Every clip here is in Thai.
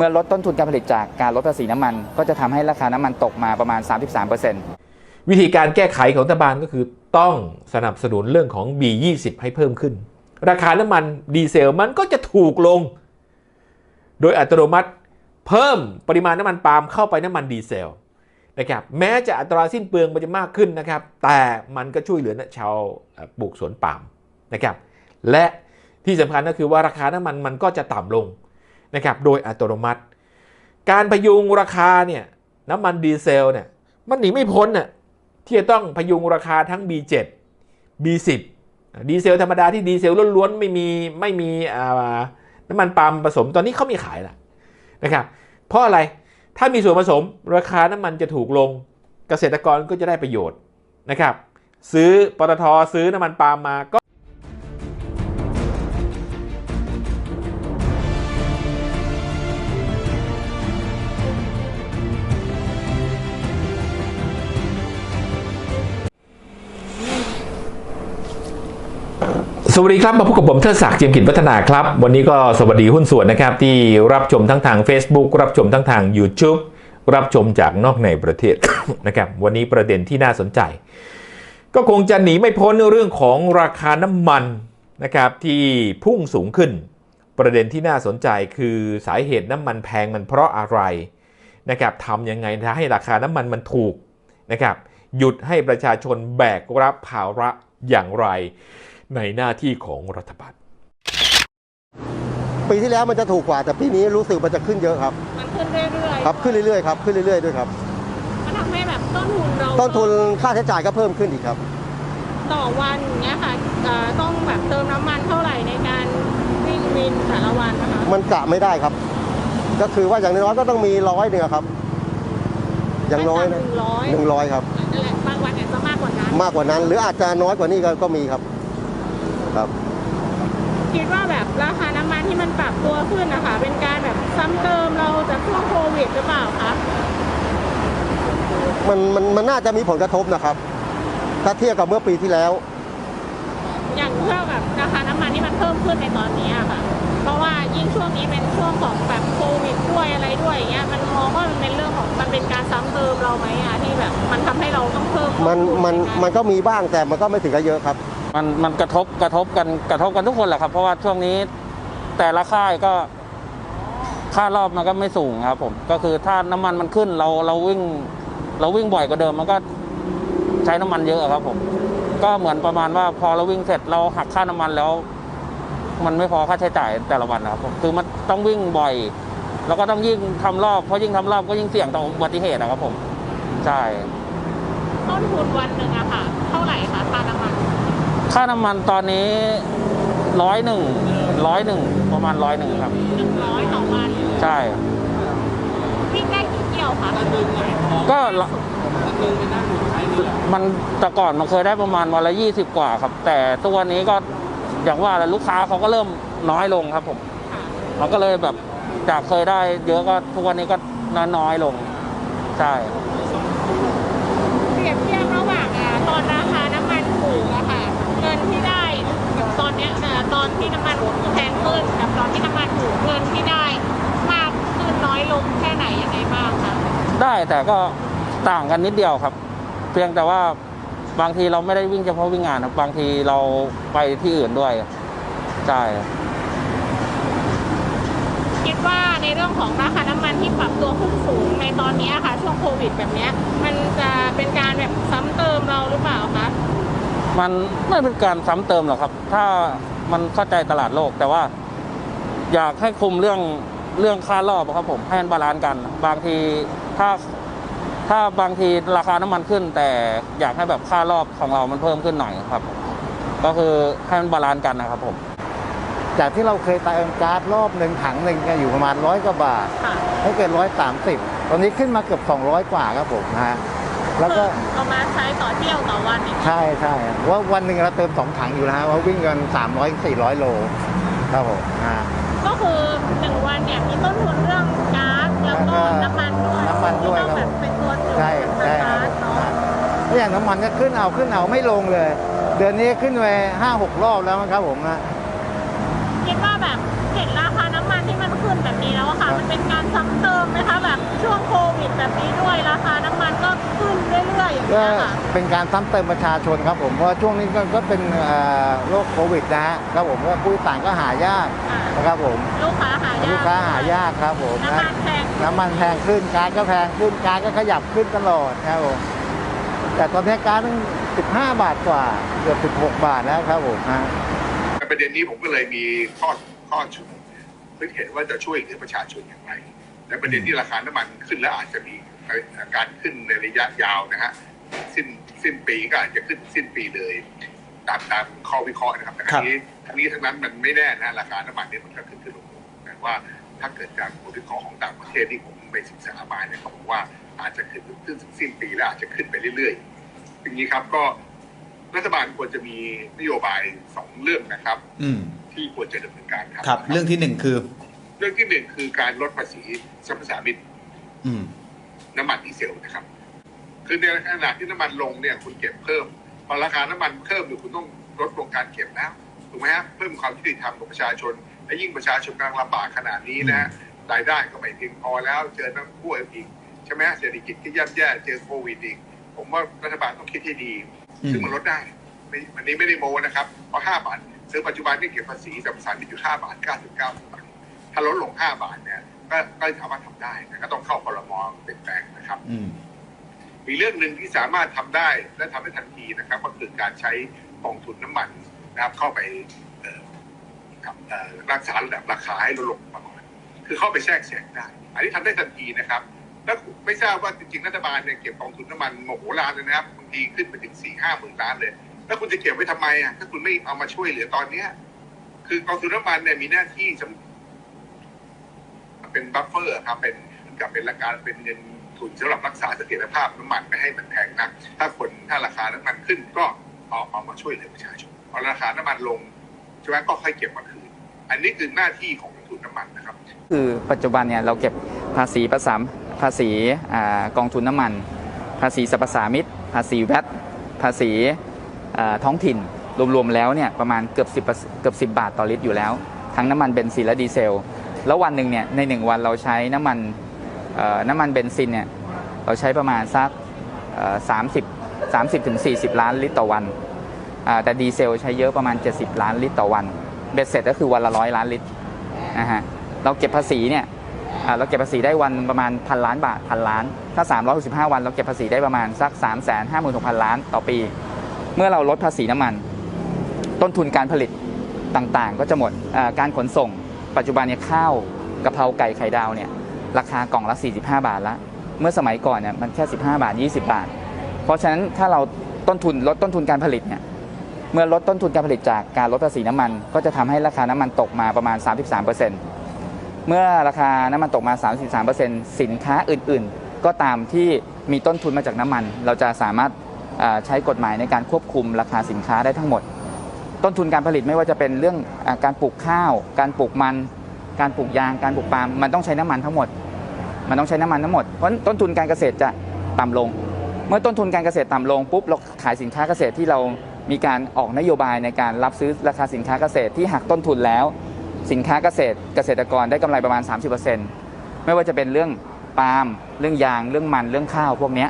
มื่อลดต้นทุนการผลิตจากการลดภาษีน้ำมัน ก็จะทำให้ราคาน้ำมันตกมาประมาณ 33%วิธีการแก้ไขของรัฐบาลก็คือต้องสนับสนุนเรื่องของ B20 ให้เพิ่มขึ้น ราคาน้ำมันดีเซลมันก็จะถูกลง โดยอัตโนมัติเพิ่มปริมาณน้ำมันปาล์มเข้าไปน้ำมันดีเซลนะครับแม้จะอัตราสิ้นเปลืองมันจะมากขึ้นนะครับ แต่มันก็ช่วยเหลือชาวปลูกสวนปาล์มนะครับ และที่สำคัญก็คือว่าราคาน้ำมันมันก็จะต่ำลง นะครับโดยอัตโนมัติ การพยุงราคาเนี่ยน้ำมันดีเซลเนี่ยมันหนีไม่พ้นน่ะที่จะต้องพยุงราคาทั้ง B7 B10 ดีเซลธรรมดาที่ดีเซลล้วนๆไม่มีไม่มีน้ำมันปาล์มผสมตอนนี้เขามีขายแล้วนะครับเพราะอะไรถ้ามีส่วนผสมราคาน้ำมันจะถูกลงเกษตรกรก็จะได้ประโยชน์นะครับซื้อปตทซื้อน้ำมันปาล์มมาก็ วัสดีครับ มาพบกับผมเทิดศักดิ์เจียมกิจพัฒนาครับ วันนี้ก็สวัสดีหุ้นส่วนนะครับที่รับชมทั้งทาง Facebook รับชมทั้งทาง YouTube รับชมจากนอกในประเทศนะครับวันนี้ประเด็นที่น่าสนใจ ก็คงจะหนีไม่พ้นเรื่องของราคาน้ำมันนะครับที่พุ่งสูงขึ้น ประเด็นที่น่าสนใจคือสาเหตุน้ำมันแพงมันเพราะอะไรนะครับทำยังไงให้ราคาน้ำมันมันถูกนะครับหยุดให้ประชาชนแบกรับภาระอย่างไร ในหน้าที่ของรัฐบาล ปีที่แล้วมันจะถูกกว่า แต่ปีนี้รู้สึกมันจะขึ้นเยอะครับ มันขึ้นเรื่อยๆครับขึ้นเรื่อยๆครับขึ้นเรื่อยๆด้วยครับมันทำให้แบบต้นทุนเราต้นทุนค่าใช้จ่ายก็เพิ่มขึ้นอีกครับ ต่อวันอย่างเงี้ยค่ะเอ่อต้องแบบเติมน้ำมันเท่าไหร่ในการวิ่งวินแต่ละวันนะคะมันกะไม่ได้ครับ ก็คือว่าอย่างน้อยก็ต้องมีร้อยหนึ่งอะครับ อย่างน้อยหนะนึ่งร้อยหนึ่งร้อยครับ นั่นแหละบางวันอาจจะมากกว่านั้น มากกว่านั้น หรืออาจจะน้อยกว่านี้ก็ก็มีครับครับ คิดว่าแบบราคาน้ำมันที่มัน ปรับตัวขึ้นนะคะ เป็นการแบบซ้ำเติมเราจากช่วงโควิดหรือเปล่าคะมันมันมันน่าจะมีผลกระทบนะครับ ถ้าเทียบกับเมื่อปีที่แล้ว อย่างเท่ากับราคาน้ำมันที่มันเพิ่มขึ้นในตอนนี้อะค่ะ เพราะว่ายิ่งช่วงนี้เป็นช่วงของแบบโควิดด้วยอะไรด้วยอย่างเงี้ยมันมองว่ามันเป็นเรื่องของมันเป็นการซ้ำเติมเราไหมอะที่แบบมันทำให้เราต้องเพิ่มมันต้ทุมันใการมันก็มีบ้างแต่มันก็ไม่ถึงกับเยอะครับ มันมันกระทบกระทบกันกระทบกันทุกคนแหละครับ เพราะว่าช่วงนี้ แต่ละค่ายก็ค่ารอบมันก็ไม่สูงครับ ผม ก็คือถ้าน้ำมันมันขึ้นเราเราวิ่ง เราวิ่งบ่อยกว่าเดิมมันก็ใช้น้ำมันเยอะครับ ผม ก็เหมือนประมาณว่าพอเราวิ่งเสร็จเราหักค่าน้ำมันแล้ว มันไม่พอค่าใช้จ่ายแต่ละวันนะครับผมคือมันต้องวิ่งบ่อย แล้วก็ต้องยิ่งทำรอบเพราะยิ่งทำรอบก็ยิ่งเสี่ยงต่ออุบัติเหตุนะครับผมใช่ต้นทุนวันหนึ่งอะค่ะ เท่าไหร่คะค่าน้ำมัน ค่าน้ำมันตอนนี้ร้อยหนึ่ง ร้อยหนึ่งประมาณร้อยหนึ่งครับหนึ่งร้อยต่อวันใช่วิ่งได้กี่เที่ยวคะก็ละมันแต่ก่อนมันเคยได้ประมาณวันละยี่สิบกว่าครับ แต่ตัวนี้ก็อย่างว่าแหละลูกค้าเขาก็เริ่มน้อยลงครับผมค่ะมันก็เลยแบบจากเคยได้เยอะก็ทุกวันนี้ก็น้อยๆลง ใช่ เปรียบเทียบระหว่างอะตอนราคาน้ำมันถูกอะค่ะ เงินที่ได้กับ ตอนเนี้ยอะตอนที่น้ำมันแพงขึ้นกับตอนที่น้ำมันถูกเงินที่ได้มากขึ้นน้อยลงแค่ไหนยังไงบ้างคะได้แต่ก็ต่างกันนิดเดียวครับ เพียงแต่ว่าบางทีเราไม่ได้วิ่งเฉพาะวิ่งงานครับ บางทีเราไปที่อื่นด้วยใช่คิดว่าในเรื่องของราคาน้ำมันที่ปรับตัวขึ้นสูงในตอนเนี้ยค่ะ ช่วงโควิดแบบเนี้ยมันจะเป็นการแบบซ้ำเติมเราหรือเปล่าคะ มันไม่เป็นการซ้ำเติมหรอกครับ ถ้ามันเข้าใจตลาดโลก แต่ว่า อยากให้คุมเรื่องเรื่องค่ารอบอะครับผมให้มันบาลานซ์กัน บางทีถ้าถ้าบางทีราคาน้ำมันขึ้น แต่อยากให้แบบค่ารอบของเรามันเพิ่มขึ้นหน่อยครับ ก็คือให้มันบาลานซ์กันนะครับผมจากที่เราเคยเติมก๊าซรอบหนึ่งถังหนึ่งก็อยู่ประมาณร้อยกว่าบาทค่ะไม่เกินร้อยสามสิบตอนนี้ขึ้นมาเกือบ200กว่าครับผมนะฮะ แล้วก็เอามาใช้ต่อเที่ยวต่อวันอย่างเงี้ยใช่ใช่ว่าวันหนึ่งเราเติมสองถังอยู่แล้วฮะว่าวิ่งกัน300 400โลครับผมนะฮะก็คือหนึ่งวันเนี่ยมีต้นทุนเรื่องก๊าซแล้วก็น้ำมันด้วยน้ำมันด้วยที่ต้องครับแบบเป็นตัวจุดใช่เป็นใช่คก๊ารับซผมเนาะนะแล้วอย่างน้ำมันก็ขึ้นเอาขึ้นเอาไม่ลงเลย เดือนนี้ขึ้นไปห้าหกรอบแล้วมั้งครับผมนะคิดว่าแบบเห็นราคาน้ำมันที่มันขึ้นแบบนี้แล้วอะค่ะครับมันเป็นการซ้ำเติมไหมคะแบบช่วงโควิดแบบนี้ด้วยราคาน้ำมันก็ ขึ้นเรื่อยๆอย่างก็เงี้ยค่ะเป็นการซ้ำเติมประชาชนครับผมเพราะว่าช่วงนี้ก็ก็เป็นเอ่อโรคโควิดนะฮะครับผมก็ผู้โดยสารก็หายากอ่านะครับผมลูกค้าหายากลูกค้าหายากครับผมน้ำมันแพงน้ำมันแพงขึ้นก๊าซก็แพงขึ้นก๊าซก็ขยับขึ้นตลอดครับผมแต่ตอนนี้ก๊าซตั้ง15 บาทกว่าเกือบ16 บาทแล้วครับผมฮะในประเด็นนี้ผมก็เลยมีข้อข้อชุดคิดเห็นว่าจะช่วยเหลือประชาชนอย่างไรในประเด็นที่ราคาน้ำมันขึ้นแล้วอาจจะมี การขึ้นในระยะยาวนะฮะสิ้นสิ้นปีก็อาจจะขึ้นสิ้นปีเลย ตามตามข้อวิเคราะห์นะครับแต่ทั้งนี้ทั้งนี้ทั้งนั้นมันไม่แน่นะราคาน้ำมันเนี่ยมันก็ขึ้นขึ้นลงลงแต่ว่าถ้าเกิดจากผลวิเคราะห์ของต่างประเทศที่ผมไปศึกษามาเนี่ยเขาบอกว่าอาจจะขึ้นขึ้นถึงสิ้นปีแล้วอาจจะขึ้นไปเรื่อยๆอย่างนี้ครับก็รัฐบาลควรจะมีนโยบายสองเรื่องนะครับ อืมที่ควรจะดำเนินการครับครับ เรื่องที่หนึ่งคือ เรื่องที่หนึ่งคือการลดภาษีสรรพสามิตอืม น้ำมันดีเซลนะครับ คือในขณะที่น้ำมันลงเนี่ยคุณเก็บเพิ่ม พอราคาน้ำมันเพิ่มเนี่ยคุณต้องลดลงการเก็บแล้วถูกไหมฮะเพิ่มความยุติธรรมกับประชาชน และยิ่งประชาชนกำลังลำบากขนาดนี้นะฮะรายได้ก็ไม่เพียงพอแล้วเจอน้ำท่วมอีกใช่ไหมฮะเศรษฐกิจที่ย่ำแย่เจอโควิดอีกผมว่ารัฐบาลต้องคิดให้ดีอืมซึ่งมันลดได้ไม่อันนี้ไม่ได้โมนะครับเพราะห้าบาทซึ่งปัจจุบันนี่เก็บภาษีสรรพสามิตอยู่ห้าบาทเก้าสิบเก้าสตางค์ถ้าลดลงห้าบาทเนี่ย ก็ก็สามารถทำได้แต่ก็ต้องเข้าพรมเปลี่ยนแปลงนะครับอืมมีเรื่องหนึ่งที่สามารถทำได้และทำได้ทันทีนะครับ ก็คือการใช้กองทุนน้ำมันนะครับ เข้าไปเอ่อครับเอ่อรักษาระดับราคาให้ลดลงมาก่อนคือเข้าไปแทรกแซงได้ อันนี้ทำได้ทันทีนะครับแล้วไม่ทราบว่าจริงๆรัฐบาลเนี่ยเก็บกองทุนน้ำมันโมโหลานเลยนะครับบางทีขึ้นไปถึงสี่ห้าหมื่นล้านเลย แล้วคุณจะเก็บไว้ทำไมอะถ้าคุณไม่เอามาช่วยเหลือตอนเนี้ยคือกองทุนน้ำมันเนี่ยมีหน้าที่สำ เป็นบัฟเฟอร์ครับเป็นกับเป็นราคาเป็นเงินทุนสำหรับรักษาเสถียรภาพน้ำมันไม่ให้มันแพงนักถ้าคนถ้าราคาน้ำมันขึ้นก็เอาเอามาช่วยเหลือประชาชนพอราคาน้ำมันลงใช่ไหมก็ค่อยเก็บมาคืนอันนี้คือหน้าที่ของทุนน้ำมันนะครับ คือปัจจุบันเนี่ยเราเก็บภาษีประสามภาษีอ่ากองทุนน้ำมัน ภาษีสรรพสามิตภาษีแวตภาษีท้องถิ่นรวมๆแล้วเนี่ยประมาณเกือบ10เกือบ10 บาทต่อลิตรอยู่แล้ว ทั้งน้ำมันเบนซินและดีเซล แล้ววันหนึ่งเนี่ยใน1วันเราใช้น้ำมันน้ำมันเบนซินเนี่ยเราใช้ประมาณสักสามสิบสามสิบถึงสี่สิบล้านลิตรต่อวันแต่ดีเซลใช้เยอะประมาณ 70 ล้านลิตรต่อวันเบ็ดเสร็จก็คือวันละร้อยล้านลิตรนะฮะเราเก็บภาษีเนี่ยเราเก็บภาษีได้วันประมาณพันล้านบาทพันล้าน ถ้า 365 วันเราเก็บภาษีได้ประมาณสัก 3 5 6 0 0 0 ล้านต่อปี เมื่อเราลดภาษีน้ำมัน ต้นทุนการผลิตต่างๆ ก็จะหมดการขนส่ง ปัจจุบันเนี่ยข้าวกะเพราไก่ไข่ดาวเนี่ยราคากล่องละ 45 บาทละ เมื่อสมัยก่อนเนี่ยมันแค่ 15 บาท 20 บาท เพราะฉะนั้นถ้าเราต้นทุนลดต้นทุนการผลิตเนี่ยเมื่อลดต้นทุนการผลิตจากการลดภาษีน้ำมัน ก็จะทำให้ราคาน้ำมันตกมาประมาณ 33%เมื่อราคาน้ำมันตกมา 33%สินค้าอื่นๆ ก็ตามที่มีต้นทุนมาจากน้ำมัน เราจะสามารถใช้กฎหมายในการควบคุมราคาสินค้าได้ทั้งหมด ต้นทุนการผลิตไม่ว่าจะเป็นเรื่องอการปลูกข้าว การปลูกมัน การปลูกยาง การปลูกปาล์มมันต้องใช้น้ำมันทั้งหมด มันต้องใช้น้ำมันทั้งหมดเพราะต้นทุนการเกษตรจะต่ำลง เมื่อต้นทุนการเกษตรต่ำลงปุ๊บเราขายสินค้าเกษตรที่เรามีการออกนโยบายในการรับซื้อราคาสินค้าเกษตรที่หักต้นทุนแล้ว สินค้าเกษตรเกษตรกรได้กำไรประมาณ 30%ไม่ว่าจะเป็นเรื่องปาล์มเรื่องยางเรื่องมันเรื่องข้าวพวกนี้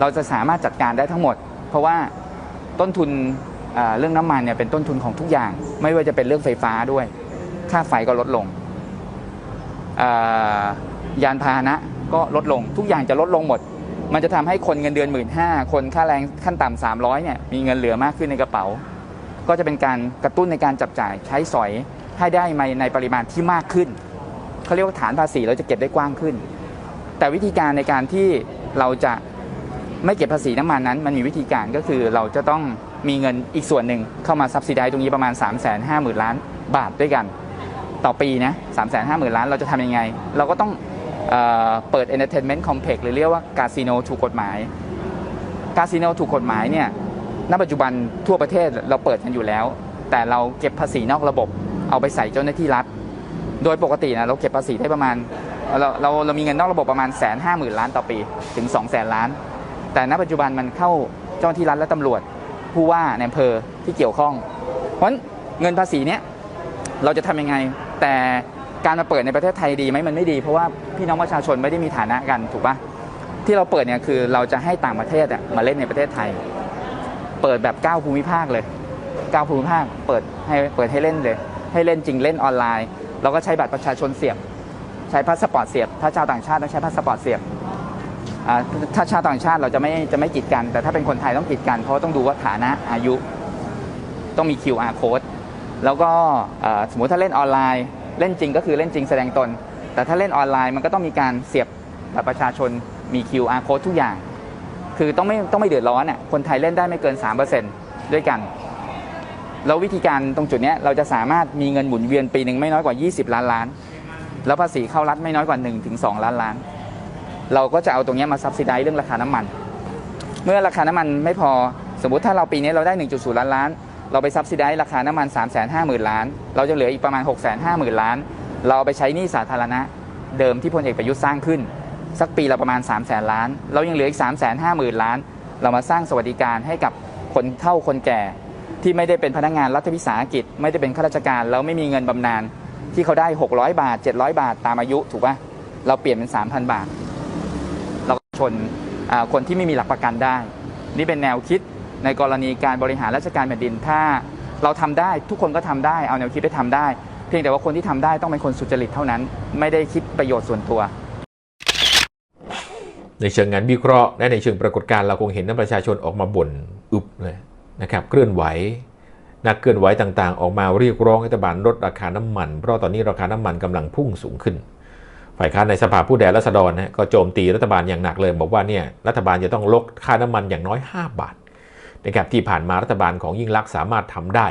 เราจะสามารถจัดการได้ทั้งหมด เพราะว่าต้นทุน เรื่องน้ำมันเนี่ยเป็นต้นทุนของทุกอย่าง ไม่ว่าจะเป็นเรื่องไฟฟ้าด้วย ค่าไฟก็ลดลง ยานพาหนะก็ลดลง ทุกอย่างจะลดลงหมด มันจะทำให้คนเงินเดือนหมื่นห้าคนค่าแรงขั้นต่ำสามร้อยเนี่ยมีเงินเหลือมากขึ้นในกระเป๋า ก็จะเป็นการกระตุ้นในการจับจ่ายใช้สอยให้ได้มาในปริมาณที่มากขึ้นเขาเรียกว่าฐานภาษีเราจะเก็บได้กว้างขึ้น แต่วิธีการในการที่เราจะไม่เก็บภาษีน้ำมันนั้น มันมีวิธีการก็คือเราจะต้อง มีเงินอีกส่วนหนึ่งเข้ามาซับซิได้ตรงนี้ประมาณ 3 5 0 0 0 0 ล้านบาทด้วยกัน ต่อปีนะ3 5 0 0 0 0ล้านเราจะทำยังไง เราก็ต้องเออเปิด entertainment complex หรือเรียกว่าคาสิโนถูกกฎหมายคาสิโนถูกกฎหมายเนี่ยณปัจจุบันทั่วประเทศเราเปิดกันอยู่แล้ว แต่เราเก็บภาษีนอกระบบ เอาไปใส่เจ้าหน้าที่รัฐ โดยปกตินะเราเก็บภาษีได้ประมาณเราเราเรามีเงินนอกระบบประมาณแสนห้าหมื่นล้านต่อปีถึง2องแสนล้าน แต่ณปัจจุบันมันเข้าเจ้าหน้าที่รัฐและตำรวจ ผู้ว่าในอำเภอที่เกี่ยวข้อง เพราะเงินภาษีเนี้ยเราจะทำยังไง แต่การมาเปิดในประเทศไทยดีไหมมันไม่ดี เพราะว่าพี่น้องประชาชนไม่ได้มีฐานะกันถูกปะที่เราเปิดเนี่ยคือเราจะให้ต่างประเทศอะมาเล่นในประเทศไทย เปิดแบบ 9 ภูมิภาคเลย 9 ภูมิภาคเปิดให้เปิดให้เล่นเลย ให้เล่นจริงเล่นออนไลน์ เราก็ใช้บัตรประชาชนเสียบ ใช้พาสปอร์ตเสียบ ถ้าชาวต่างชาติต้องใช้พาสปอร์ตเสียบ ถ้าชาวต่างชาติเราจะไม่จะไม่กีดกัน แต่ถ้าเป็นคนไทยต้องกีดกัน เพราะต้องดูว่าฐานะอายุต้องมี QR code แล้วก็สมมติถ้าเล่นออนไลน์ เล่นจริงก็คือเล่นจริงแสดงตน แต่ถ้าเล่นออนไลน์มันก็ต้องมีการเสียบบัตรประชาชนมี QR code ทุกอย่าง คือต้องไม่ต้องไม่เดือดร้อนอะคนไทยเล่นได้ไม่เกิน 3%ด้วยกัน แล้ววิธีการตรงจุดนี้เราจะสามารถมีเงินหมุนเวียนปีหนึ่งไม่น้อยกว่า 20 ล้านล้าน แล้วภาษีเข้ารัฐไม่น้อยกว่า1ถึง2ล้านล้าน เราก็จะเอาตรงนี้มาซับซิไดเรื่องราคาน้ำมัน เมื่อราคาน้ำมันไม่พอสมมุติถ้าเราปีนี้เราได้ 1.0 ล้านล้าน เราไปซับซิไดราคาน้ำมัน 3 5 0 0 0 0 ล้าน เราจะเหลืออีกประมาณ 6 5 0 0 0 0 ล้าน เราเอาไปใช้หนี้สาธารณะเดิมที่พลเอกประยุทธ์สร้างขึ้น สักปีละประมาณ 3 0 0 0 0 0 ล้าน เรายังเหลืออีก 3 5 0 0 0 0 ล้าน เรามาสร้างสวัสดิการให้กับคนเฒ่าคนแก่ที่ไม่ได้เป็นพนักงานรัฐวิสาหกิจ ไม่ได้เป็นข้าราชการแล้วไม่มีเงินบำนาญที่เขาได้ 600 บาท 700 บาทตามอายุถูกป่ะเราเปลี่ยนเป็น 3,000 บาท ชนคนที่ไม่มีหลักประกันได้ นี่เป็นแนวคิดในกรณีการบริหารราชการแผ่นดินถ้าเราทำได้ทุกคนก็ทำได้เอาแนวคิดไปทำได้ เพียงแต่ว่าคนที่ทำได้ต้องเป็นคนสุจริตเท่านั้น ไม่ได้คิดประโยชน์ส่วนตัว ในเชิงงานวิเคราะห์และในเชิงปรากฏการณ์เราคงเห็นนักประชาชนออกมาบ่นอึบเลยนะครับเคลื่อนไหวนักเคลื่อนไหวต่างๆ ออกมาเรียกร้องให้รัฐบาลลดราคาน้ำมัน เพราะตอนนี้ราคาน้ำมันกำลังพุ่งสูงขึ้น ฝ่ายค้านในสภาผู้แทนราษฎรนะก็โจมตีรัฐบาลอย่างหนักเลย บอกว่าเนี่ยรัฐบาลจะต้องลดค่าน้ำมันอย่างน้อย 5 บาทนะครับที่ผ่านมารัฐบาลของยิ่งลักษณ์สามารถทำได้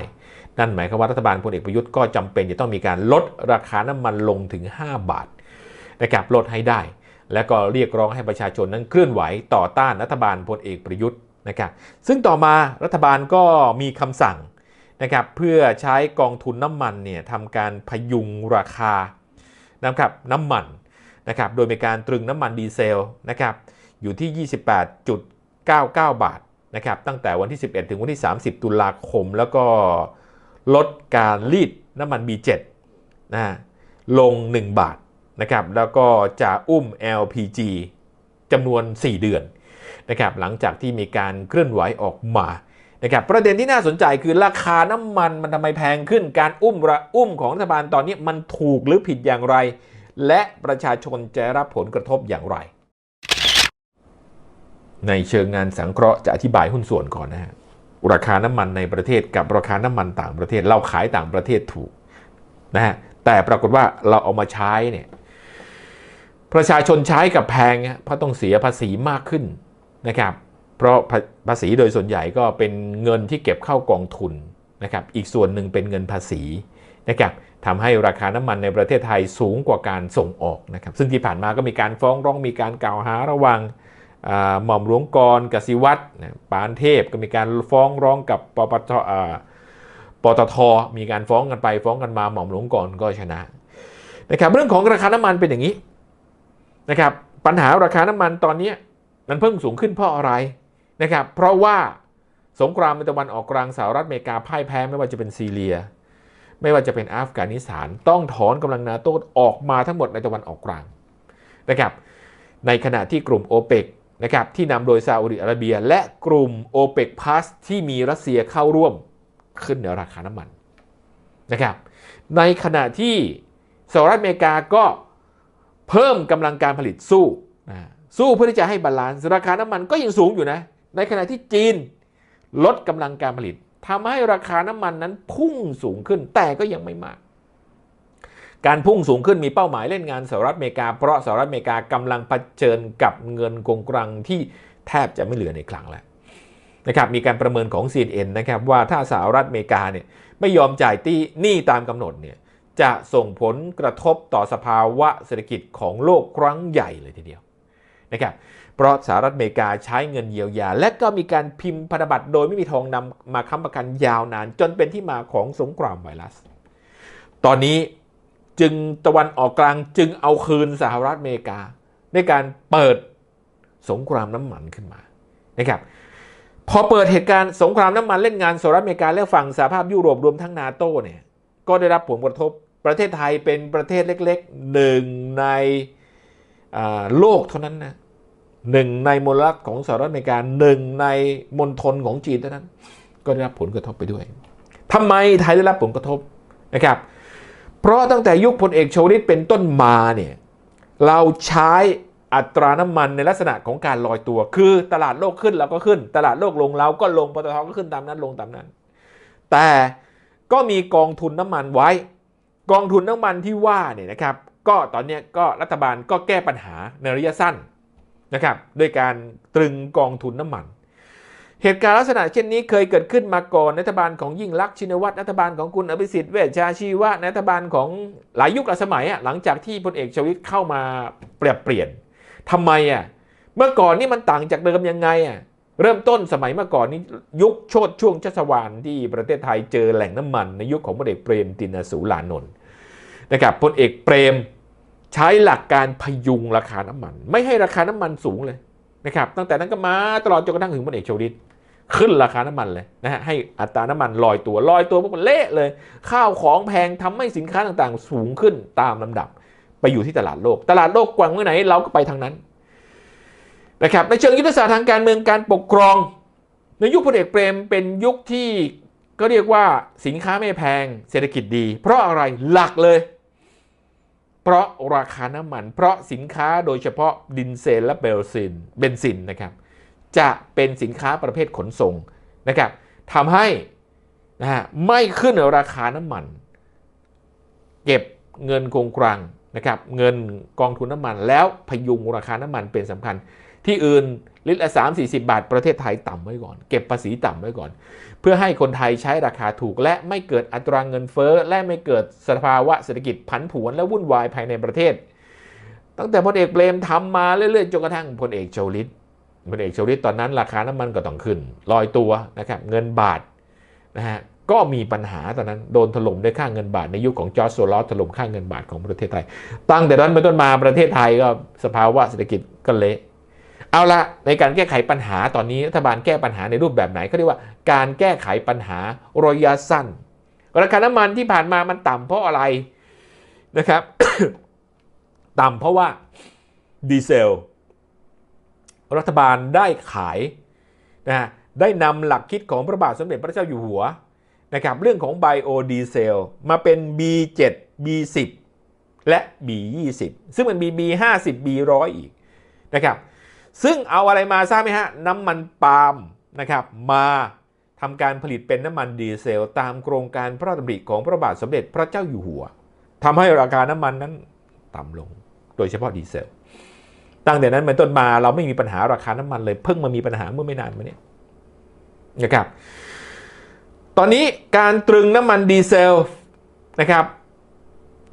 นั่นหมายความว่ารัฐบาลพลเอกประยุทธ์ก็จำเป็นจะต้องมีการลดราคาน้ำมันลงถึง 5 บาทนะครับลดให้ได้ และก็เรียกร้องให้ประชาชนนั้นเคลื่อนไหวต่อต้านรัฐบาลพลเอกประยุทธ์นะครับซึ่งต่อมารัฐบาลก็มีคำสั่งนะครับเพื่อใช้กองทุนน้ำมันเนี่ยทำการพยุงราคา นะครับน้ำมันนะครับโดยมีการตรึงน้ำมันดีเซลนะครับอยู่ที่ 28.99 บาทนะครับตั้งแต่วันที่ 11 ถึงวันที่ 30 ตุลาคม แล้วก็ลดการรีดน้ำมัน B7 นะฮะลง 1 บาทนะครับแล้วก็จะอุ้ม LPG จำนวน 4 เดือนนะครับหลังจากที่มีการเคลื่อนไหวออกมา นะครับประเด็นที่น่าสนใจคือราคาน้ำมันมันทำไมแพงขึ้น การอุ้มระอุ้มของรัฐบาลตอนนี้มันถูกหรือผิดอย่างไร และประชาชนจะรับผลกระทบอย่างไร ในเชิงงานสังเคราะห์จะอธิบายหุ้นส่วนก่อนนะฮะราคาน้ำมันในประเทศกับราคาน้ำมันต่างประเทศ เราขายต่างประเทศถูกนะฮะแต่ปรากฏว่าเราเอามาใช้เนี่ยประชาชนใช้กับแพงเพราะต้องเสียภาษีมากขึ้นนะครับ เพราะภาษีโดยส่วนใหญ่ก็เป็นเงินที่เก็บเข้ากองทุนนะครับอีกส่วนหนึ่งเป็นเงินภาษีนะครับทำให้ราคาน้ำมันในประเทศไทยสูงกว่าการส่งออกนะครับซึ่งที่ผ่านมาก็มีการฟ้องร้องมีการกล่าวหาระว่างหม่อมหลวงกรกสิวัตรนะปานเทพก็มีการฟ้องร้องกับปปทปตทมีการฟ้องกันไปฟ้องกันมาหม่อมหลวงกรก็ชนะนะครับเรื่องของราคาน้ำมันเป็นอย่างนี้นะครับปัญหาราคาน้ำมันตอนนี้มันเพิ่งสูงขึ้นเพราะอะไร นะครับเพราะว่าสงครามในตะวันออกกลางสหรัฐอเมริกาพ่ายแพ้ไม่ว่าจะเป็นซีเรีย ไม่ว่าจะเป็นอัฟกานิสถาน ต้องถอนกำลังนาโต้ออกมาทั้งหมดในตะวันออกกลางนะครับในขณะที่กลุ่มโอเปกนะครับที่นำโดยซาอุดิอาระเบีย และกลุ่มโอเปกพาสที่มีรัสเซียเข้าร่วมขึ้นในราคาน้ำมันนะครับในขณะที่สหรัฐอเมริกาก็เพิ่มกำลังการผลิตสู้นะสู้เพื่อที่จะให้บาลานซ์ราคาน้ำมันก็ยังสูงอยู่นะ ในขณะที่จีนลดกำลังการผลิตทำให้ราคาน้ำมันนั้นพุ่งสูงขึ้นแต่ก็ยังไม่มาก การพุ่งสูงขึ้นมีเป้าหมายเล่นงานสหรัฐอเมริกา เพราะสหรัฐอเมริกากำลังเผชิญกับเงินคงกรังที่แทบจะไม่เหลือในคลังแล้วนะครับมีการประเมินของ CNN นะครับว่าถ้าสหรัฐอเมริกาเนี่ยไม่ยอมจ่ายตีหนี้ตามกำหนดเนี่ยจะส่งผลกระทบต่อสภาวะเศรษฐกิจของโลกครั้งใหญ่เลยทีเดียวนะครับ เพราะสหรัฐอเมริกาใช้เงินเยียวยา และก็มีการพิมพ์พันธบัตรโดยไม่มีทองนำมาค้ำประกันยาวนาน จนเป็นที่มาของสงครามไวรัส ตอนนี้จึงตะวันออกกลางจึงเอาคืนสหรัฐอเมริกา ในการเปิดสงครามน้ำมันขึ้นมานะครับพอเปิดเหตุการณ์สงครามน้ำมันเล่นงานสหรัฐอเมริกาและฝั่งสหภาพยุโรปรวมทั้งนาโต้เนี่ยก็ได้รับผลกระทบประเทศไทยเป็นประเทศเล็กๆหนึ่งในโลกเท่านั้นนะ หนึ่งในมลรัฐของสหรัฐอเมริกาหนึ่งในมณฑลของจีนเท่านั้น ก็ได้รับผลกระทบไปด้วยทำไมไทยได้รับผลกระทบนะครับ เพราะตั้งแต่ยุคพลเอกชวลิตเป็นต้นมาเนี่ยเราใช้อัตราน้ำมันในลักษณะของการลอยตัว คือตลาดโลกขึ้นเราก็ขึ้น ตลาดโลกลงเราก็ลงปตทก็ขึ้นตามนั้นลงตามนั้น แต่ก็มีกองทุนน้ำมันไว้ กองทุนน้ำมันที่ว่าเนี่ยนะครับ ก็ตอนนี้ก็รัฐบาลก็แก้ปัญหาในระยะสั้น นะครับด้วยการตรึงกองทุนน้ำมัน เหตุการณ์ลักษณะเช่นนี้เคยเกิดขึ้นมาก่อนรัฐบาลของยิ่งลักษณ์ชินวัตรรัฐบาลของคุณอภิสิทธิ์เวชชาชีวะรัฐบาลของหลายยุคหลายสมัยอะหลังจากที่พลเอกชวิตเข้ามาเปลี่ยนเปลี่ยนทำไมอะเมื่อก่อนนี่มันต่างจากเดิมยังไงอะเริ่มต้นสมัยเมื่อก่อนนี้ยุคโชดช่วงชัชวาลที่ประเทศไทยเจอแหล่งน้ำมัน ในยุคของพลเอกเปรมตินสูลานนท์นะครับพลเอกเปรม ใช้หลักการพยุงราคาน้ำมัน ไม่ให้ราคาน้ำมันสูงเลยนะครับตั้งแต่นั้นก็มาตลอดจนกระทั่งถึงพลเอกชวลิตขึ้นราคาน้ำมันเลยนะฮะให้อัตราน้ำมันลอยตัวลอยตัวพวกมันเละเลย ข้าวของแพงทำให้สินค้าต่างๆ สูงขึ้นตามลำดับ ไปอยู่ที่ตลาดโลก ตลาดโลกกว้างเมื่อไหนเราก็ไปทางนั้นนะครับในเชิงยุทธศาสตร์ทางการเมืองการปกครอง ในยุคพลเอกเปรมเป็นยุคที่ก็เรียกว่าสินค้าไม่แพงเศรษฐกิจดี เพราะอะไรหลักเลย เพราะราคาน้ำมัน เพราะสินค้าโดยเฉพาะดินเซลและเบนซินเบนซินนะครับจะเป็นสินค้าประเภทขนส่งนะครับทำให้นะฮะไม่ขึ้นราคาน้ำมัน เก็บเงินคงกลังนะครับเงินกองทุนน้ำมัน แล้วพยุงราคาน้ำมันเป็นสำคัญ ที่อื่น ลิตรละ 3 40 บาท ประเทศไทยต่ำไว้ก่อน เก็บภาษีต่ำไว้ก่อน เพื่อให้คนไทยใช้ราคาถูก และไม่เกิดอัตราเงินเฟ้อ และไม่เกิดสภาวะเศรษฐกิจผันผวนและวุ่นวายภายในประเทศ ตั้งแต่พลเอกเปรมทำมาเรื่อยๆจนกระทั่งพลเอกชวลิตพลเอกชวลิตตอนนั้นราคาน้ำมันก็ต้องขึ้นลอยตัวนะครับเงินบาทนะฮะก็มีปัญหาตอนนั้นโดนถล่มด้วยค่าเงินบาทในยุคของจอร์จโซลอสถล่มค่าเงินบาทของประเทศไทย ตั้งแต่นั้นเป็นต้นมาประเทศไทยก็สภาวะเศรษฐกิจก็เละ เอาละในการแก้ไขปัญหาตอนนี้รัฐบาลแก้ปัญหาในรูปแบบไหนเขาเรียกว่าการแก้ไขปัญหาระยะสั้น ราคาน้ำมันที่ผ่านมามันต่ำเพราะอะไรนะครับ ต่ำเพราะว่าดีเซลรัฐบาลได้ขายนะฮะได้นำหลักคิดของพระบาทสมเด็จพระเจ้าอยู่หัวนะครับเรื่องของไบโอดีเซลมาเป็น B7 B10 และ B20 ซึ่งมันมี B50 B100 อีกนะครับ ซึ่งเอาอะไรมาทราบไหมฮะ น้ำมันปาล์มนะครับมาทำการผลิตเป็นน้ำมันดีเซล ตามโครงการพระราชดำริของพระบาทสมเด็จพระเจ้าอยู่หัวทำให้ราคาน้ำมันนั้นต่ำลง โดยเฉพาะดีเซล ตั้งแต่นั้นเป็นต้นมาเราไม่มีปัญหาราคาน้ำมันเลยเพิ่งมามีปัญหาเมื่อไม่นานมาเนี้นะครับ ตอนนี้การตรึงน้ำมันดีเซลนะครับ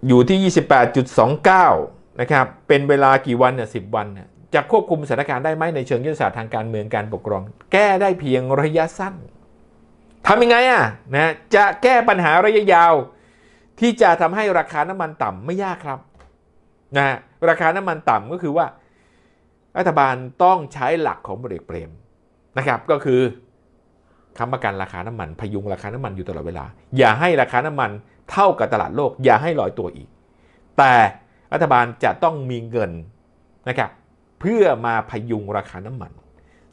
อยู่ที่ 28.29 นะครับ เป็นเวลากี่วันเนี่ย10 วันเนี่ย จะควบคุมสถานการณ์ได้ไหมในเชิงยุทธศาสตร์ทางการเมืองการปกครอง แก้ได้เพียงระยะสั้นทำยังไงอะนะจะแก้ปัญหาระยะยาว ที่จะทำให้ราคาน้ำมันต่ำไม่ยากครับนะราคาน้ำมันต่ำก็คือว่า รัฐบาลต้องใช้หลักของบริเกเปรมนะครับก็คือค้ำประกันราคาน้ำมัน พยุงราคาน้ำมันอยู่ตลอดเวลา อย่าให้ราคาน้ำมันเท่ากับตลาดโลก อย่าให้ลอยตัวอีก แต่รัฐบาลจะต้องมีเงินนะครับ เพื่อมาพยุงราคาน้ำมัน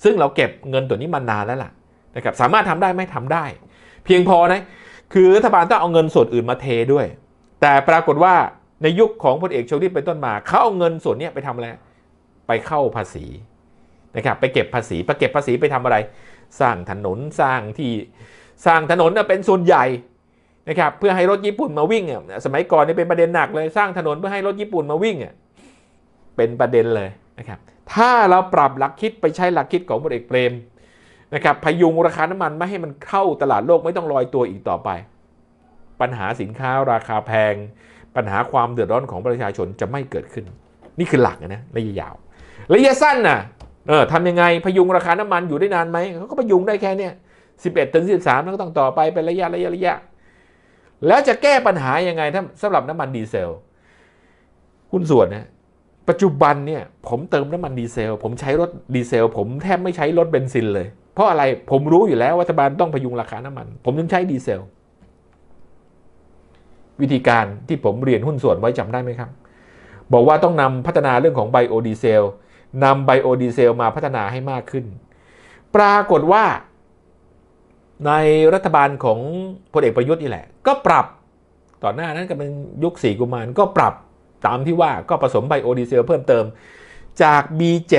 ซึ่งเราเก็บเงินตัวนี้มานานแล้วล่ะนะครับสามารถทำได้ไหมทำได้ เพียงพอนะคือรัฐบาลต้องเอาเงินส่วนอื่นมาเทด้วย แต่ปรากฏว่าในยุคของพลเอกชวลิตเป็นต้นมาเขาเอาเงินส่วนนี้ไปทำอะไรไปเข้าภาษีนะครับไปเก็บภาษีไปเก็บภาษีไปทำอะไร สร้างถนนสร้างที่สร้างถนนน่ะเป็นส่วนใหญ่นะครับเพื่อให้รถญี่ปุ่นมาวิ่งอะสมัยก่อนนี่เป็นประเด็นหนักเลยสร้างถนนเพื่อให้รถญี่ปุ่นมาวิ่งอะเป็นประเด็นเลย นะครับถ้าเราปรับหลักคิดไปใช้หลักคิดของพลเอกเปรมนะครับพยุงราคาน้ำมันไม่ให้มันเข้าตลาดโลกไม่ต้องลอยตัวอีกต่อไป ปัญหาสินค้าราคาแพง ปัญหาความเดือดร้อนของประชาชนจะไม่เกิดขึ้น นี่คือหลักนะระยะยาวระยะสั้นน่ะเออทำยังไงพยุงราคาน้ำมันอยู่ได้นานไหมเขาก็พยุงได้แค่เนี้ยสิบเอ็ดถึงสิบสามแล้วก็ต้องต่อไปเป็นระยะระยะระยะ แล้วจะแก้ปัญหายังไงถ้าสำหรับน้ำมันดีเซลคุณส่วนนะ ปัจจุบันเนี่ยผมเติมน้ำมันดีเซล ผมใช้รถดีเซล ผมแทบไม่ใช้รถเบนซินเลย เพราะอะไรผมรู้อยู่แล้วว่ารัฐบาลต้องพยุงราคาน้ำมัน ผมยังใช้ดีเซล วิธีการที่ผมเรียนหุ้นส่วนไว้จำได้ไหมครับ บอกว่าต้องนำพัฒนาเรื่องของไบโอดีเซลนำไบโอดีเซลมาพัฒนาให้มากขึ้น ปรากฏว่า ในรัฐบาลของพลเอกประยุทธ์นี่แหละ ก็ปรับ ต่อหน้านั้นก็เป็นยุคสีกุมารก็ปรับ ตามที่ว่าก็ผสมไบโอดีเซลเพิ่มเติม จาก B7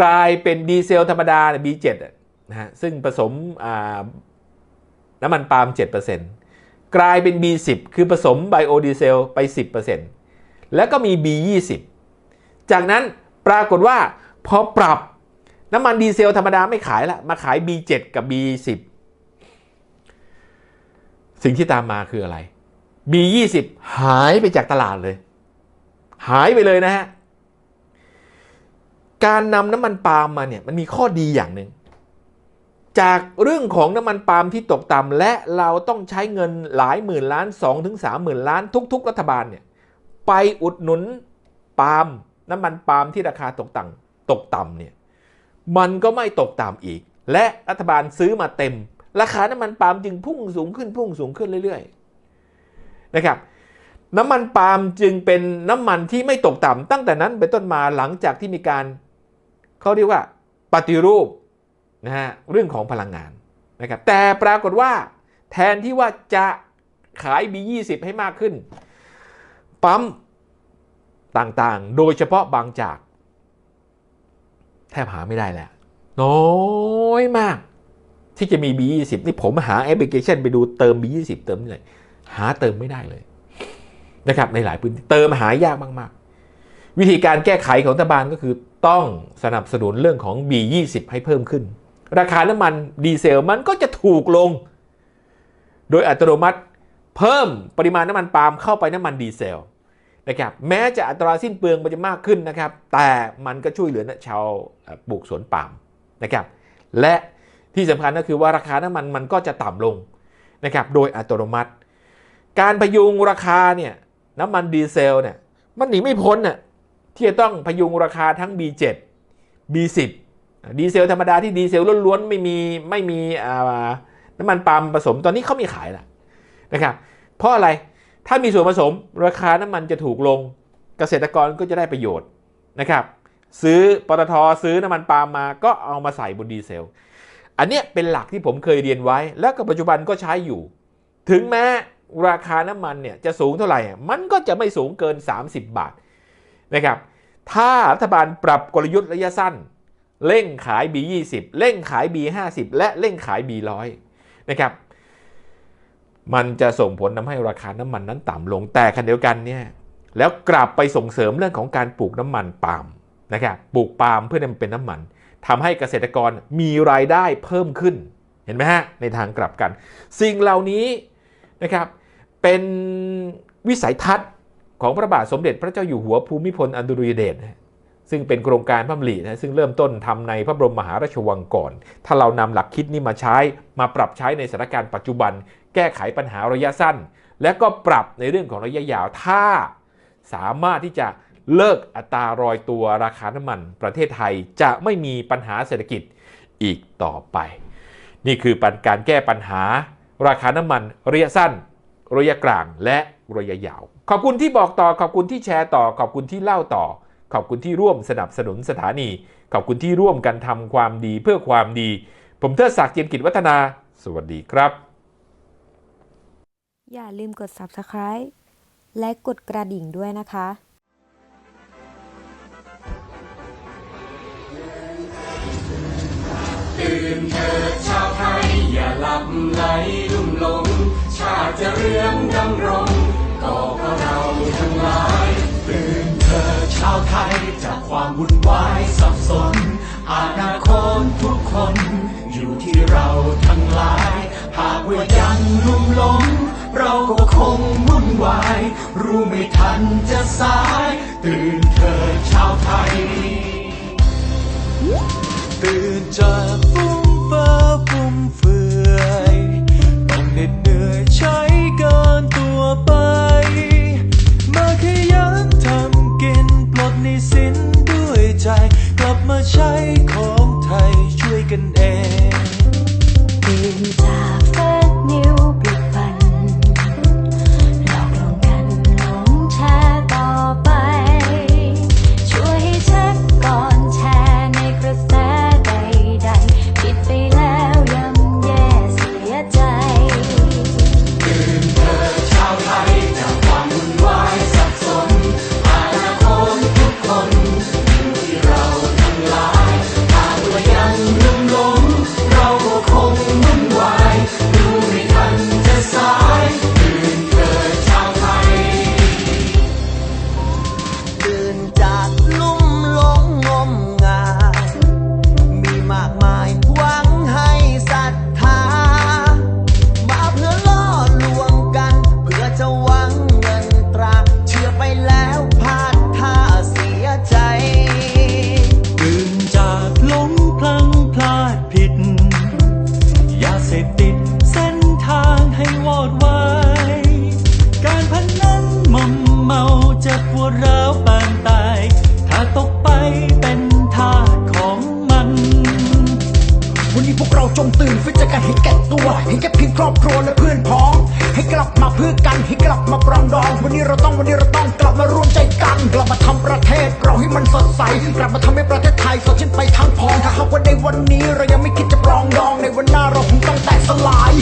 กลายเป็นดีเซลธรรมดา B7 นะฮะซึ่งผสมน้ำมันปาล์ม 7%กลายเป็น B10 คือผสมไบโอดีเซลไป 10%แล้วก็มี B20 จากนั้นปรากฏว่าพอปรับน้ำมันดีเซลธรรมดาไม่ขายละมาขาย B7 กับ B10 สิ่งที่ตามมาคืออะไร B20 หายไปจากตลาดเลย หายไปเลยนะฮะ การนำน้ำมันปาล์มมาเนี่ยมันมีข้อดีอย่างหนึ่งจากเรื่องของน้ำมันปาล์มที่ตกต่ำและเราต้องใช้เงินหลายหมื่นล้าน 2 ถึง 3 หมื่นล้านทุก ๆ รัฐบาลเนี่ยไปอุดหนุนปาล์มน้ำมันปาล์มที่ราคาตกต่ำตกต่ำเนี่ยมันก็ไม่ตกต่ำอีก และรัฐบาลซื้อมาเต็ม ราคาน้ำมันปาล์มจึงพุ่งสูงขึ้นพุ่งสูงขึ้นเรื่อย ๆ นะครับ น้ำมันปาล์มจึงเป็นน้ำมันที่ไม่ตกต่ำตั้งแต่นั้นเป็นต้นมาหลังจากที่มีการเขาเรียกว่าปฏิรูปนะฮะเรื่องของพลังงานนะครับแต่ปรากฏว่าแทนที่ว่าจะขาย B20 ให้มากขึ้น ปั๊มต่างๆ โดยเฉพาะบางจาก แทบหาไม่ได้แล้ว น้อยมาก ที่จะมี B20 นี่ผมหาแอปพลิเคชันไปดูเติม B20 เติมที่ไหนหาเติมไม่ได้เลย นะครับในหลายพื้นที่เติมหายากมากๆ วิธีการแก้ไขของรัฐบาลก็คือต้องสนับสนุนเรื่องของ B20 ให้เพิ่มขึ้น ราคาน้ำมันดีเซลมันก็จะถูกลง โดยอัตโนมัติเพิ่มปริมาณน้ำมันปาล์มเข้าไปน้ำมันดีเซลนะครับแม้จะอัตราสิ้นเปลืองมันจะมากขึ้นนะครับ แต่มันก็ช่วยเหลือชาวปลูกสวนปาล์มนะครับ และที่สำคัญก็คือว่าราคาน้ำมันมันก็จะต่ำลงนะครับ โดยอัตโนมัติ การพยุงราคาเนี่ย น้ำมันดีเซลเนี่ยมันหนีไม่พ้นน่ะที่จะต้องพยุงราคาทั้ง B7 B10 ดีเซลธรรมดาที่ดีเซลล้วนๆไม่มีไม่มีน้ำมันปาล์มผสมตอนนี้เขามีขายแล้วนะครับเพราะอะไรถ้ามีส่วนผสมราคาน้ำมันจะถูกลงเกษตรกรก็จะได้ประโยชน์นะครับซื้อปตทซื้อน้ำมันปาล์มมาก็เอามาใส่บนดีเซล อันเนี้ยเป็นหลักที่ผมเคยเรียนไว้ แล้วก็ปัจจุบันก็ใช้อยู่ ถึงแม้ ราคาน้ำมันเนี่ยจะสูงเท่าไหร่ มันก็จะไม่สูงเกิน 30 บาทนะครับ ถ้ารัฐบาลปรับกลยุทธ์ระยะสั้น เร่งขาย B20 เร่งขาย B50 และเร่งขาย B100 นะครับ มันจะส่งผลทำให้ราคาน้ำมันนั้นต่ำลง แต่ขณะเดียวกันเนี่ย แล้วกลับไปส่งเสริมเรื่องของการปลูกน้ำมันปาล์มนะครับ ปลูกปาล์มเพื่อให้มันเป็นน้ำมันทำให้เกษตรกรมีรายได้เพิ่มขึ้น เห็นไหมฮะ ในทางกลับกัน สิ่งเหล่านี้นะครับ เป็นวิสัยทัศน์ของพระบาทสมเด็จพระเจ้าอยู่หัวภูมิพลอดุลยเดชซึ่งเป็นโครงการพระมรินะซึ่งเริ่มต้นทำในพระบรมมหาราชวังก่อน ถ้าเรานำหลักคิดนี้มาใช้มาปรับใช้ในสถานการณ์ปัจจุบัน แก้ไขปัญหาระยะสั้น และก็ปรับในเรื่องของระยะยาวถ้าสามารถที่จะเลิกอัตรารอยตัวราคาน้ำมัน ประเทศไทยจะไม่มีปัญหาเศรษฐกิจอีกต่อไป นี่คือการแก้ปัญหาราคาน้ำมันระยะสั้น ระยะกลางและระยะยาว ขอบคุณที่บอกต่อ ขอบคุณที่แชร์ต่อ ขอบคุณที่เล่าต่อ ขอบคุณที่ร่วมสนับสนุนสถานี ขอบคุณที่ร่วมกันทำความดีเพื่อความดี ผมเทิดศักดิ์เจียมกิจวัฒนา สวัสดีครับ อย่าลืมกด subscribe และกดกระดิ่งด้วยนะคะตื่นเถิดชาวไทยอย่าหลับไหลลุ่มหลง ชาติจะเรืองดำรงก็เพราะเราทั้งหลายตื่นเถิดชาวไทยจากความวุ่นวายสับสนอนาคตทุกคน อยู่ที่เราทั้งหลาย หากว่ายังลุ่มหลงเราก็คงวุ่นวาย รู้ไม่ทันจะสาย ตื่นเถิดชาวไทย ตื่นจากฟุ้ วร้าวปานตาย ถ้าตกไปเป็นทาสของมัน วันนี้พวกเราจงตื่นเพื่อจะกันให้แก่ตัว ให้แก่เพียงครอบครัวและเพื่อนพ้อง ให้กลับมาเพื่อกันให้กลับมาปรองดอง วันนี้เราต้องวันนี้เราต้องกลับมารวมใจกัน กลับมาทำประเทศเราให้มันสดใส กลับมาทำให้ประเทศไทยสดชื่นไปทั้งพอง ถ้าหากว่าในวันนี้เรายังไม่คิดจะปรองดองในวันหน้าเราคงต้องแตกสลาย